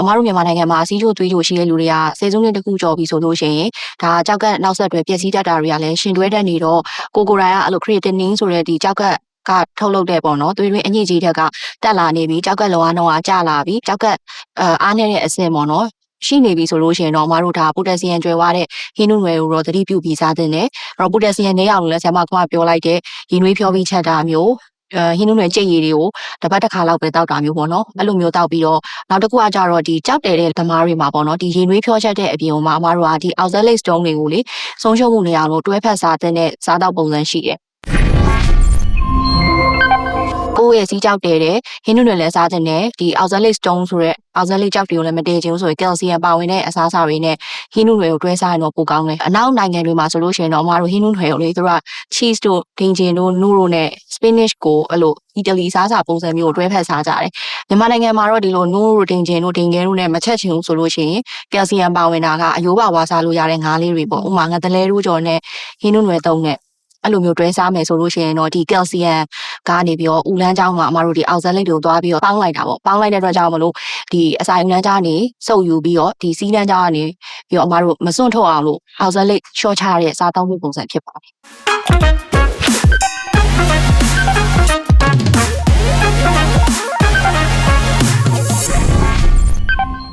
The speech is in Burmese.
အမားတို့မြန်မာနိုင်ငံမှာစီးချိုသွေးချိုရှိတဲ့လူတွေကစေစုံနှစ်တစ်ခုကြော်ပြီဆိုလို့ရှိရင်ဒါကြောက်ကနောက်ဆက်တွဲပျက်စီးတတ်တာတွေကလည်းရှင်တွဲတတ်နေတော့ကိုကိုယ်တိုင်ကအဲ့လို creatinine ဆိုတဲ့ဒီကြောက်ကကထုတ်လုပ်တဲ့ပေါ့နော်သွေးတွင်းအညစ်အကြေးတွေကတက်လာနေပြီကြောက်ကလောအားနှုန်းကကျလာပြီကြောက်ကအာအားနေတဲ့အဆင့်ပေါ့နော်ရှိနေပြီဆိုလို့ရှိရင်တော့အမတို့ဒါပိုတက်ဆီယမ်ကျွဲဝါတဲ့ဟင်းနုငွယ်ကိုတော့သတိပြုပြီးစားသင့်တယ်။အဲ့တော့ပိုတက်ဆီယမ်နေအောင်လို့လည်းဆရာမကပြောလိုက်တဲ့ရင်နွေးဖြောပြီးချက်တာမျိုးအဲ ဟင်းနုငွယ်ကြိတ်ရည်တွေကိုတစ်ပတ်တစ်ခါလောက်ပဲတောက်တာမျိုးပေါ့နော်။အဲ့လိုမျိုးတောက်ပြီးတော့နောက်တစ်ခုကကြတော့ဒီကြောက်တယ်တဲ့ဓမားတွေမှာပေါ့နော်ဒီရင်နွေးဖြောချက်တဲ့အပြင်မှာအမတို့ကဒီ oxalate stone တွေကိုလေဆုံးရှုံးမှုနေအောင်လို့တွဲဖက်စားတဲ့စားတောက်ပုံစံရှိတယ်။ကိုယ့်ရဲ့စီးကြောက်တယ်တဲ့ဟင်းနုတွေလည်းစားတဲ့နဲ့ဒီ oxalate stone ဆိုတဲ့ oxalate ကြောက်တွေကိုလည်းမတည်ခြင်းဆိုရင် calcium ပါဝင်တဲ့အစားအစာတွေနဲ့ဟင်းနုတွေကိုတွဲစားရင်တော့ပိုကောင်းတယ်အနောက်နိုင်ငံတွေမှာဆိုလို့ရှိရင်တော့အမတို့ဟင်းနုတွေကိုလေသူတို့က cheese တို့ဒင်ဂျင်တို့နူတို့နဲ့ spinach ကိုအဲ့လိုအီတလီစားစာပုံစံမျိုးကိုတွဲဖက်စားကြတယ်မြန်မာနိုင်ငံမှာတော့ဒီလိုနူတို့ဒင်ဂျင်တို့ဒင်ငယ်တို့နဲ့မချက်ချင်ဘူးဆိုလို့ရှိရင် calcium ပါဝင်တာကအယိုးပါဝါစားလို့ရတဲ့ငါးလေးတွေပေါ့ဥပမာငါတလဲတို့ကြော်နဲ့ဟင်းနုတွေတုံးနဲ့အဲ့လိုမျိုးတွဲစားမယ်ဆိုလို့ရှိရင်တော့ဒီ calcium ကနေပြီးတော့ဦးလန်းချောင်းမှာအမတို့ဒီအောက်ဇက်လိတ်တွေကိုသွားပြီးတော့ပေါင်းလိုက်တာပေါ့ပေါင်းလိုက်တဲ့အတွက်ကြောင့်မလို့ဒီအစာယူလန်းချောင်းကနေစုပ်ယူပြီးတော့ဒီစီးလန်းချောင်းကနေပြီးတော့အမတို့မစွန့်ထုတ်အောင်လို့အောက်ဇက်လိတ်ရှော့ချရတဲ့စားတောင်းမှုပုံစံဖြစ်ပါတယ်